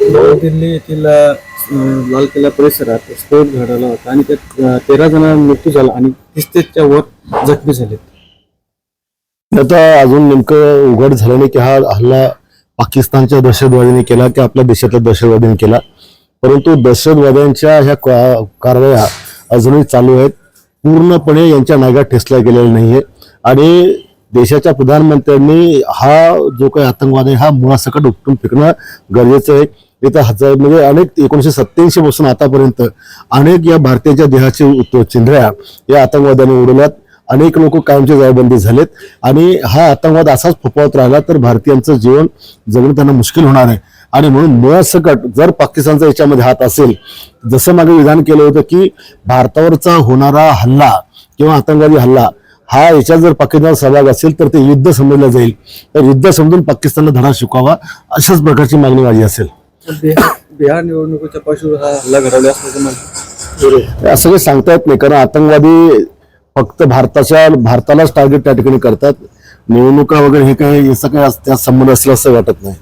नवी दिल्ली येथील लाल किल्ला परिसरात स्फोट घडवला होता आणि त्यात तेरा जणांना मृत्यू झाला आणि तीस तेच्या वर जखमी झाले. आता अजून नेमकं उघड झालं नाही की हा हल्ला पाकिस्तानच्या दहशतवाद्यांनी केला की आपल्या देशातल्या दहशतवाद्यांनी केला. परंतु दहशतवाद्यांच्या ह्या का- कारवाया अजूनही चालू आहेत. पूर्णपणे यांच्या नागात ठेसल्या गेलेल्या नाहीये. आणि देशाच्या प्रधानमंत्र्यांनी हा जो काही आतंकवाद आहे हा मुळासकट उपटून फेकणं गरजेचं आहे. इथं हजार म्हणजे अनेक एकोणीशे सत्त्याऐंशी पासून आतापर्यंत अनेक या भारतीयाच्या देहाचे उत- चिंधऱ्या या आतंकवाद्याने उडवल्यात. अनेक लोक कायमचे जायबंदी झालेत. आणि हा आतंकवाद असाच फोपावत राहिला तर भारतीयांचं जीवन जगणं त्यांना मुश्किल होणार आहे. आणि म्हणून मुळासकट जर पाकिस्तानचा याच्यामध्ये हात असेल जसं मागे विधान केलं होतं की भारतावरचा होणारा हल्ला किंवा आतंकवादी हल्ला हा याच्यात जर पाकिस्तान सहभाग असेल तर ते युद्ध समजलं जाईल. तर युद्ध समजून पाकिस्तानला धडा शिकवावा अशाच प्रकारची मागणी माझी असेल. बिहार बिहार निवडणुकीच्या पार्श्वभूमीवर हा हल्ला घडवला असल्याचं म्हणतात असं काही सांगता येत नाही कारण आतंकवादी फक्त भारताच्या भारतालाच टार्गेट त्या ठिकाणी करतात. निवडणुका वगैरे हे काही याचा काही त्यात संबंध असेल असं वाटत नाही.